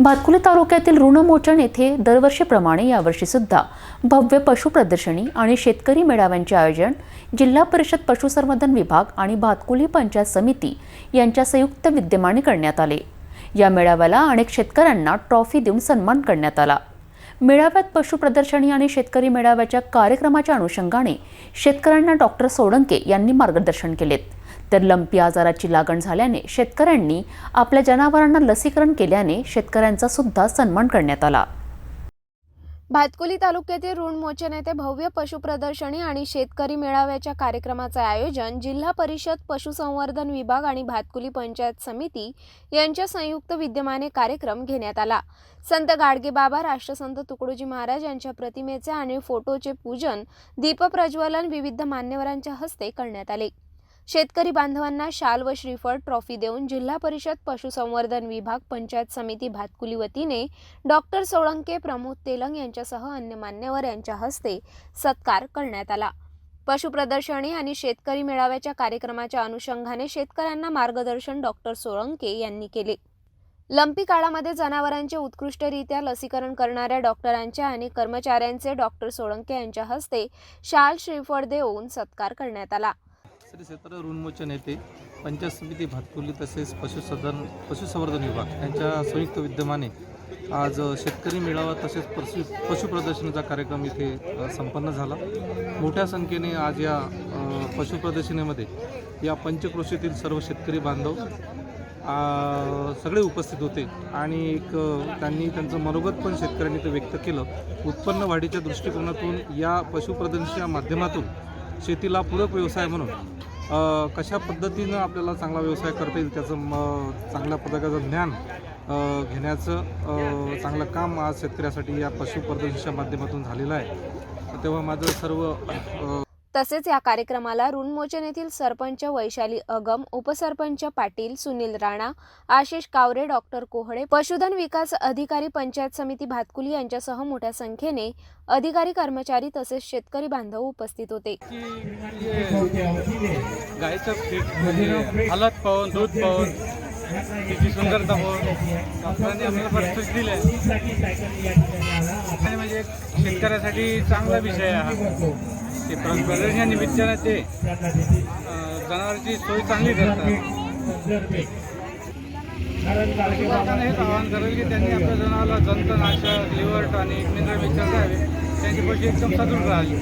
भातकुली तालुक्यातील ऋणमोचन येथे दरवर्षीप्रमाणे यावर्षीसुद्धा भव्य पशु प्रदर्शनी आणि शेतकरी मेळाव्यांचे आयोजन जिल्हा परिषद पशुसंवर्धन विभाग आणि भातकुली पंचायत समिती यांच्या संयुक्त विद्यमाने करण्यात आले. या मेळाव्याला अनेक शेतकऱ्यांना ट्रॉफी देऊन सन्मान करण्यात आला. मेळाव्यात पशु प्रदर्शनी आणि शेतकरी मेळाव्याच्या कार्यक्रमाच्या अनुषंगाने शेतकऱ्यांना डॉक्टर सोडंके यांनी मार्गदर्शन केलेत. तर लंपी आजाराची लागण झाल्याने शेतकऱ्यांनी आपल्या जनावरांना लसीकरण केल्याने शेतकऱ्यांचा सुद्धा सन्मान करण्यात आला. भातकुली तालुक्यातील ऋणमोचन येथे भव्य पशु प्रदर्शनी आणि शेतकरी मेळाव्याच्या कार्यक्रमाचे आयोजन जिल्हा परिषद पशुसंवर्धन विभाग आणि भातकुली पंचायत समिती यांच्या संयुक्त विद्यमाने कार्यक्रम घेण्यात आला. संत गाडगे बाबा राष्ट्रसंत तुकडोजी महाराज यांच्या प्रतिमेचे आणि फोटोचे पूजन दीपप्रज्वलन विविध मान्यवरांच्या हस्ते करण्यात आले. शेतकरी बांधवांना शाल व श्रीफळ ट्रॉफी देऊन जिल्हा परिषद पशुसंवर्धन विभाग पंचायत समिती भातकुली वतीने डॉक्टर सोळंके प्रमोद तेलंग यांच्यासह अन्य मान्यवर यांच्या हस्ते सत्कार करण्यात आला. पशुप्रदर्शनी आणि शेतकरी मेळाव्याच्या कार्यक्रमाच्या अनुषंगाने शेतकऱ्यांना मार्गदर्शन डॉक्टर सोळंके यांनी केले. लंपी काळामध्ये जनावरांचे उत्कृष्टरित्या लसीकरण करणाऱ्या डॉक्टरांच्या आणि कर्मचाऱ्यांचे डॉक्टर सोळंके यांच्या हस्ते शाल श्रीफळ देऊन सत्कार करण्यात आला. श्री क्षेत्र ऋणमोचन येथे पंचायत समिती भातकुली तसेच पशुसंवर्धन पशुसंवर्धन विभाग यांच्या संयुक्त विद्यमाने आज शेतकरी मेळावा तसेच पशु पशुप्रदर्शनाचा कार्यक्रम इथे संपन्न झाला. मोठ्या संख्येने आज या अ, पशुप्रदर्शनीमध्ये या पंचकृषीतील सर्व शेतकरी बांधव सगळे उपस्थित होते आणि एक त्यांनी त्यांचं मनोगत पण शेतकऱ्यांनी ते व्यक्त केलं. उत्पन्न वाढीच्या दृष्टिकोनातून या पशुप्रदर्शनाच्या माध्यमातून शेतीला पूरक व्यवसाय म्हणून कशा पद्धतीनं आपल्याला चांगला व्यवसाय करता येईल त्याचं म चांगल्या प्रकारचं ज्ञान घेण्याचं चांगलं काम आज शेतकऱ्यासाठी या पशुप्रदर्शनाच्या माध्यमातून झालेलं आहे. तेव्हा माझं सर्व तसेच या कार्यक्रमाला ऋणमोचन येथील सरपंच वैशाली अगम उपसरपंच पाटील सुनील राणा आशिष कावरे डॉक्टर कोहळे पशुधन विकास अधिकारी पंचायत समिती भातकुली यांच्यासह मोठ्या संख्येने अधिकारी कर्मचारी तसेच शेतकरी बांधव उपस्थित होते. म्हणजे पाहून दूध पाहून सुंदरता पाहून डॉक्टरांनी आम्हाला म्हणजे शेतकऱ्यासाठी चांगला विषय आहे हा. ते प्र- प्रदर्शना निमित्तानं ते जनावरांची सोय चांगली करतात. लोकांना हेच आवाहन करेल की त्यांनी आपल्या जनावराला जंतनाशक लिव्हर टॉनिक मिनरल मिक्सर द्यावे त्यांची पशी एकदम सदृढ राहिली.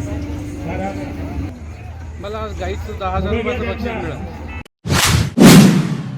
मला आज गाईचं दहा हजार रुपयाचं बक्षीस मिळालं.